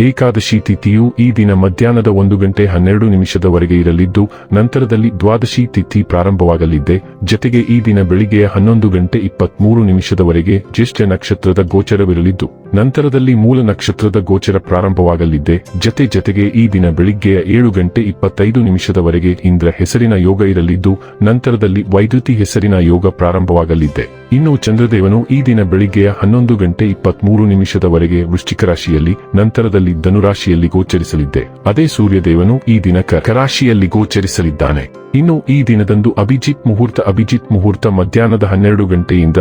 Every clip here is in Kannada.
ಏಕಾದಶಿ ತಿಥಿಯು ಈ ದಿನ ಮಧ್ಯಾಹ್ನದ ಒಂದು ಗಂಟೆ ಹನ್ನೆರಡು ನಿಮಿಷದವರೆಗೆ ಇರಲಿದ್ದು, ನಂತರದಲ್ಲಿ ದ್ವಾದಶಿ ತಿಥಿ ಪ್ರಾರಂಭವಾಗಲಿದೆ ಜತೆಗೆ ಈ ದಿನ ಬೆಳಿಗ್ಗೆಯ ಹನ್ನೊಂದು ಗಂಟೆ ಇಪ್ಪತ್ಮೂರು ನಿಮಿಷದವರೆಗೆ ಜ್ಯೇಷ್ಠ ನಕ್ಷತ್ರದ ಗೋಚರವಿರಲಿದ್ದು. ನಂತರದಲ್ಲಿ ಮೂಲ ನಕ್ಷತ್ರದ ಗೋಚರ ಪ್ರಾರಂಭವಾಗಲಿದ್ದೆ ಜತೆ ಜತೆಗೆ ಈ ದಿನ ಬೆಳಿಗ್ಗೆಯ ಏಳು ಗಂಟೆ ಇಪ್ಪತ್ತೈದು ನಿಮಿಷದವರೆಗೆ ಇಂದ್ರ ಹೆಸರಿನ ಯೋಗ ಇರಲಿದ್ದು, ನಂತರದಲ್ಲಿ ವೈದ್ಯುತಿ ಹೆಸರಿನ ಯೋಗ ಪ್ರಾರಂಭವಾಗಲಿದ್ದೆ ಇನ್ನು ಚಂದ್ರದೇವನು ಈ ದಿನ ಬೆಳಿಗ್ಗೆಯ ಹನ್ನೊಂದು ಗಂಟೆ ಇಪ್ಪತ್ಮೂರು ನಿಮಿಷದವರೆಗೆ ವೃಶ್ಚಿಕ ರಾಶಿಯಲ್ಲಿ, ನಂತರದಲ್ಲಿ ಧನುರಾಶಿಯಲ್ಲಿ ಗೋಚರಿಸಲಿದ್ದೆ ಅದೇ ಸೂರ್ಯದೇವನು ಈ ದಿನ ಕರಾಶಿಯಲ್ಲಿ ರಾಶಿಯಲ್ಲಿ ಗೋಚರಿಸಲಿದ್ದಾನೆ. ಇನ್ನು ಈ ದಿನದಂದು ಅಭಿಜಿತ್ ಮುಹೂರ್ತ ಅಭಿಜಿತ್ ಮುಹೂರ್ತ ಮಧ್ಯಾಹ್ನದ ಹನ್ನೆರಡು ಗಂಟೆಯಿಂದ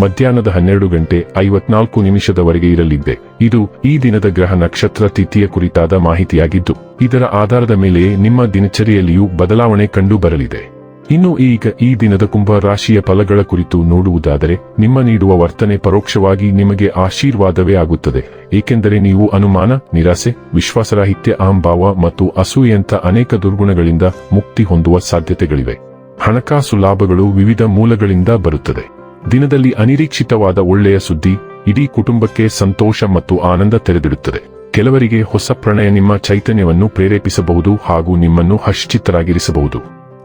ಮಧ್ಯಾಹ್ನದ ಹನ್ನೆರಡು ಗಂಟೆ ಐವತ್ನಾಲ್ಕು ನಿಮಿಷದವರೆಗೆ ಇರಲಿದ್ದೆ. ಇದು ಈ ದಿನದ ಗ್ರಹ ನಕ್ಷತ್ರ ತಿಥಿಯ ಕುರಿತಾದ ಮಾಹಿತಿಯಾಗಿದ್ದು, ಇದರ ಆಧಾರದ ಮೇಲೆ ನಿಮ್ಮ ದಿನಚರಿಯಲ್ಲಿಯೂ ಬದಲಾವಣೆ ಕಂಡು ಬರಲಿದೆ. ಇನ್ನು ಈಗ ಈ ದಿನದ ಕುಂಭ ರಾಶಿಯ ಫಲಗಳ ಕುರಿತು ನೋಡುವುದಾದರೆ, ನಿಮ್ಮ ನೀಡುವ ವರ್ತನೆ ಪರೋಕ್ಷವಾಗಿ ನಿಮಗೆ ಆಶೀರ್ವಾದವೇ ಆಗುತ್ತದೆ. ಏಕೆಂದರೆ ನೀವು ಅನುಮಾನ, ನಿರಾಸೆ, ವಿಶ್ವಾಸರಾಹಿತ್ಯ ಅಹಂಭಾವ ಮತ್ತು ಅಸೂಯಂತ ಅನೇಕ ದುರ್ಗುಣಗಳಿಂದ ಮುಕ್ತಿ ಹೊಂದುವ ಸಾಧ್ಯತೆಗಳಿವೆ. ಹಣಕಾಸು ಲಾಭಗಳು ವಿವಿಧ ಮೂಲಗಳಿಂದ ಬರುತ್ತದೆ. ದಿನದಲ್ಲಿ ಅನಿರೀಕ್ಷಿತವಾದ ಒಳ್ಳೆಯ ಸುದ್ದಿ, ಇಡೀ ಕುಟುಂಬಕ್ಕೆ ಸಂತೋಷ ಮತ್ತು ಆನಂದ ತೆರೆದಿಡುತ್ತದೆ. ಕೆಲವರಿಗೆ ಹೊಸ ಪ್ರಣಯ ನಿಮ್ಮ ಚೈತನ್ಯವನ್ನು ಪ್ರೇರೇಪಿಸಬಹುದು ಹಾಗೂ ನಿಮ್ಮನ್ನು ಹಶ್ಚಿತ್ತರಾಗಿರಿಸಬಹುದು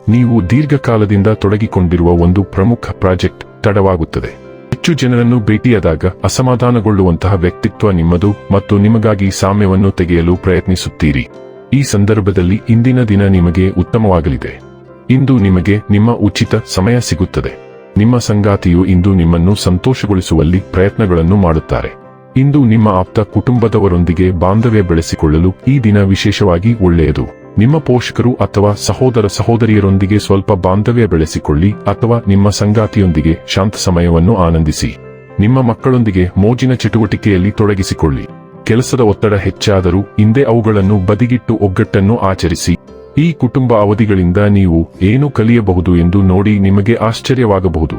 ನೀವು ದೀರ್ಘಕಾಲದಿಂದ ತೊಡಗಿಕೊಂಡಿರುವ ಒಂದು ಪ್ರಮುಖ ಪ್ರಾಜೆಕ್ಟ್ ತಡವಾಗುತ್ತದೆ. ಹೆಚ್ಚು ಜನರನ್ನು ಭೇಟಿಯಾದಾಗ ಅಸಮಾಧಾನಗೊಳ್ಳುವಂತಹ ವ್ಯಕ್ತಿತ್ವ ನಿಮ್ಮದು ಮತ್ತು ನಿಮಗಾಗಿ ಸಾಮ್ಯವನ್ನು ತೆಗೆಯಲು ಪ್ರಯತ್ನಿಸುತ್ತೀರಿ. ಈ ಸಂದರ್ಭದಲ್ಲಿ ಇಂದಿನ ದಿನ ನಿಮಗೆ ಉತ್ತಮವಾಗಲಿದೆ. ಇಂದು ನಿಮಗೆ ನಿಮ್ಮ ಉಚಿತ ಸಮಯ ಸಿಗುತ್ತದೆ. ನಿಮ್ಮ ಸಂಗಾತಿಯು ಇಂದು ನಿಮ್ಮನ್ನು ಸಂತೋಷಗೊಳಿಸುವಲ್ಲಿ ಪ್ರಯತ್ನಗಳನ್ನು ಮಾಡುತ್ತಾರೆ. ಇಂದು ನಿಮ್ಮ ಆಪ್ತ ಕುಟುಂಬದವರೊಂದಿಗೆ ಬಾಂಧವ್ಯ ಬೆಳೆಸಿಕೊಳ್ಳಲು ಈ ದಿನ ವಿಶೇಷವಾಗಿ ಒಳ್ಳೆಯದು. ನಿಮ್ಮ ಪೋಷಕರು ಅಥವಾ ಸಹೋದರ ಸಹೋದರಿಯರೊಂದಿಗೆ ಸ್ವಲ್ಪ ಬಾಂಧವ್ಯ ಬೆಳೆಸಿಕೊಳ್ಳಿ ಅಥವಾ ನಿಮ್ಮ ಸಂಗಾತಿಯೊಂದಿಗೆ ಶಾಂತ ಸಮಯವನ್ನು ಆನಂದಿಸಿ. ನಿಮ್ಮ ಮಕ್ಕಳೊಂದಿಗೆ ಮೋಜಿನ ಚಟುವಟಿಕೆಯಲ್ಲಿ ತೊಡಗಿಸಿಕೊಳ್ಳಿ. ಕೆಲಸದ ಒತ್ತಡ ಹೆಚ್ಚಾದರೂ ಹಿಂದೆ ಅವುಗಳನ್ನು ಬದಿಗಿಟ್ಟು ಒಗ್ಗಟ್ಟನ್ನು ಆಚರಿಸಿ. ಈ ಕುಟುಂಬ ಅವಧಿಗಳಿಂದ ನೀವು ಏನು ಕಲಿಯಬಹುದು ಎಂದು ನೋಡಿ ನಿಮಗೆ ಆಶ್ಚರ್ಯವಾಗಬಹುದು.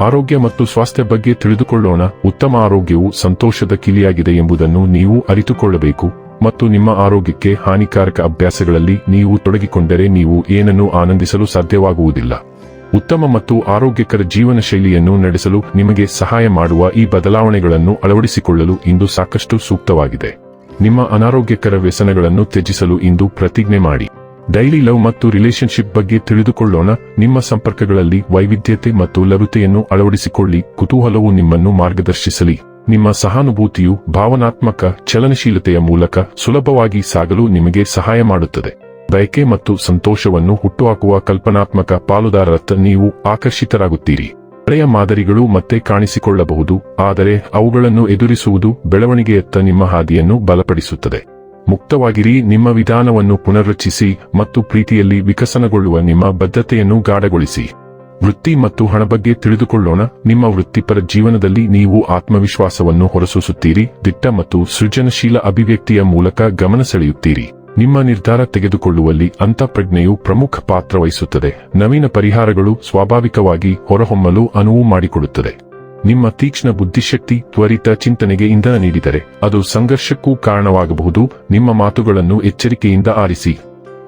ಆರೋಗ್ಯ ಮತ್ತು ಸ್ವಾಸ್ಥ್ಯ ಬಗ್ಗೆ ತಿಳಿದುಕೊಳ್ಳೋಣ. ಉತ್ತಮ ಆರೋಗ್ಯವು ಸಂತೋಷದ ಕಿಲಿಯಾಗಿದೆ ಎಂಬುದನ್ನು ನೀವು ಅರಿತುಕೊಳ್ಳಬೇಕು ಮತ್ತು ನಿಮ್ಮ ಆರೋಗ್ಯಕ್ಕೆ ಹಾನಿಕಾರಕ ಅಭ್ಯಾಸಗಳಲ್ಲಿ ನೀವು ತೊಡಗಿಕೊಂಡರೆ ನೀವು ಏನನ್ನು ಆನಂದಿಸಲು ಸಾಧ್ಯವಾಗುವುದಿಲ್ಲ. ಉತ್ತಮ ಮತ್ತು ಆರೋಗ್ಯಕರ ಜೀವನ ಶೈಲಿಯನ್ನು ನಡೆಸಲು ನಿಮಗೆ ಸಹಾಯ ಮಾಡುವ ಈ ಬದಲಾವಣೆಗಳನ್ನು ಅಳವಡಿಸಿಕೊಳ್ಳಲು ಇಂದು ಸಾಕಷ್ಟು ಸೂಕ್ತವಾಗಿದೆ. ನಿಮ್ಮ ಅನಾರೋಗ್ಯಕರ ವ್ಯಸನಗಳನ್ನು ತ್ಯಜಿಸಲು ಇಂದು ಪ್ರತಿಜ್ಞೆ ಮಾಡಿ. ಡೈಲಿ ಲವ್ ಮತ್ತು ರಿಲೇಶನ್ಶಿಪ್ ಬಗ್ಗೆ ತಿಳಿದುಕೊಳ್ಳೋಣ. ನಿಮ್ಮ ಸಂಪರ್ಕಗಳಲ್ಲಿ ವೈವಿಧ್ಯತೆ ಮತ್ತು ಲಭ್ಯತೆಯನ್ನು ಅಳವಡಿಸಿಕೊಳ್ಳಿ. ಕುತೂಹಲವು ನಿಮ್ಮನ್ನು ಮಾರ್ಗದರ್ಶಿಸಲಿ. ನಿಮ್ಮ ಸಹಾನುಭೂತಿಯು ಭಾವನಾತ್ಮಕ ಚಲನಶೀಲತೆಯ ಮೂಲಕ ಸುಲಭವಾಗಿ ಸಾಗಲು ನಿಮಗೆ ಸಹಾಯ ಮಾಡುತ್ತದೆ. ಬಯಕೆ ಮತ್ತು ಸಂತೋಷವನ್ನು ಹುಟ್ಟುಹಾಕುವ ಕಲ್ಪನಾತ್ಮಕ ಪಾಲುದಾರರತ್ತ ನೀವು ಆಕರ್ಷಿತರಾಗುತ್ತೀರಿ. ಹಳೆಯ ಮಾದರಿಗಳು ಮತ್ತೆ ಕಾಣಿಸಿಕೊಳ್ಳಬಹುದು, ಆದರೆ ಅವುಗಳನ್ನು ಎದುರಿಸುವುದು ಬೆಳವಣಿಗೆಯತ್ತ ನಿಮ್ಮ ಹಾದಿಯನ್ನು ಬಲಪಡಿಸುತ್ತದೆ. ಮುಕ್ತವಾಗಿರಿ, ನಿಮ್ಮ ವಿಧಾನವನ್ನು ಪುನರ್ರಚಿಸಿ ಮತ್ತು ಪ್ರೀತಿಯಲ್ಲಿ ವಿಕಸನಗೊಳ್ಳುವ ನಿಮ್ಮ ಬದ್ಧತೆಯನ್ನು ಗಾಢಗೊಳಿಸಿ. ವೃತ್ತಿ ಮತ್ತು ಹಣ ಬಗ್ಗೆ ತಿಳಿದುಕೊಳ್ಳೋಣ. ನಿಮ್ಮ ವೃತ್ತಿಪರ ಜೀವನದಲ್ಲಿ ನೀವು ಆತ್ಮವಿಶ್ವಾಸವನ್ನು ಹೊರಸೂಸುತ್ತೀರಿ, ದಿಟ್ಟ ಮತ್ತು ಸೃಜನಶೀಲ ಅಭಿವ್ಯಕ್ತಿಯ ಮೂಲಕ ಗಮನ ಸೆಳೆಯುತ್ತೀರಿ. ನಿಮ್ಮ ನಿರ್ಧಾರ ತೆಗೆದುಕೊಳ್ಳುವಲ್ಲಿ ಅಂತಃಪ್ರಜ್ಞೆಯು ಪ್ರಮುಖ ಪಾತ್ರ ವಹಿಸುತ್ತದೆ ನವೀನ ಪರಿಹಾರಗಳು ಸ್ವಾಭಾವಿಕವಾಗಿ ಹೊರಹೊಮ್ಮಲು ಅನುವು ಮಾಡಿಕೊಡುತ್ತದೆ. ನಿಮ್ಮ ತೀಕ್ಷ್ಣ ಬುದ್ಧಿಶಕ್ತಿ ತ್ವರಿತ ಚಿಂತನೆಗೆ ಇಂಧನ ನೀಡಿದರೆ ಅದು ಸಂಘರ್ಷಕ್ಕೂ ಕಾರಣವಾಗಬಹುದು. ನಿಮ್ಮ ಮಾತುಗಳನ್ನು ಎಚ್ಚರಿಕೆಯಿಂದ ಆರಿಸಿ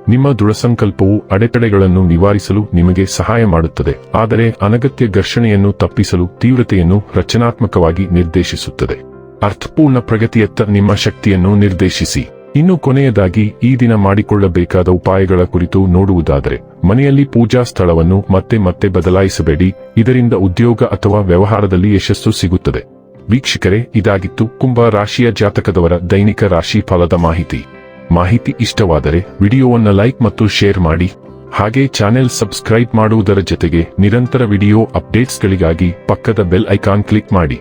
ನಿಮ್ಮ ದೃಢಸಂಕಲ್ಪವು ಅಡೆತಡೆಗಳನ್ನು ನಿವಾರಿಸಲು ನಿಮಗೆ ಸಹಾಯ ಮಾಡುತ್ತದೆ. ಆದರೆ ಅನಗತ್ಯ ಘರ್ಷಣೆಯನ್ನು ತಪ್ಪಿಸಲು ತೀವ್ರತೆಯನ್ನು ರಚನಾತ್ಮಕವಾಗಿ ನಿರ್ದೇಶಿಸುತ್ತದೆ. ಅರ್ಥಪೂರ್ಣ ಪ್ರಗತಿಯತ್ತ ನಿಮ್ಮ ಶಕ್ತಿಯನ್ನು ನಿರ್ದೇಶಿಸಿ. ಇನ್ನು ಕೊನೆಯದಾಗಿ ಈ ದಿನ ಮಾಡಿಕೊಳ್ಳಬೇಕಾದ ಉಪಾಯಗಳ ಕುರಿತು ನೋಡುವುದಾದರೆ ಮನೆಯಲ್ಲಿ ಪೂಜಾ ಸ್ಥಳವನ್ನು ಮತ್ತೆ ಮತ್ತೆ ಬದಲಾಯಿಸಬೇಡಿ. ಇದರಿಂದ ಉದ್ಯೋಗ ಅಥವಾ ವ್ಯವಹಾರದಲ್ಲಿ ಯಶಸ್ಸು ಸಿಗುತ್ತದೆ. ವೀಕ್ಷಕರೇ, ಇದಾಗಿತ್ತು ಕುಂಭ ರಾಶಿಯ ಜಾತಕದವರ ದೈನಿಕ ರಾಶಿ ಫಲದ ಮಾಹಿತಿ. ಮಾಹಿತಿ ಇಷ್ಟವಾದರೆ ವಿಡಿಯೋವನ್ನು ಲೈಕ್ ಮತ್ತು ಶೇರ್ ಮಾಡಿ. ಹಾಗೆ ಚಾನೆಲ್ ಸಬ್ಸ್ಕ್ರೈಬ್ ಮಾಡುವುದರ ಜೊತೆಗೆ ನಿರಂತರ ವಿಡಿಯೋ ಅಪ್ಡೇಟ್ಸ್ಗಳಿಗಾಗಿ ಪಕ್ಕದ ಬೆಲ್ ಐಕಾನ್ ಕ್ಲಿಕ್ ಮಾಡಿ.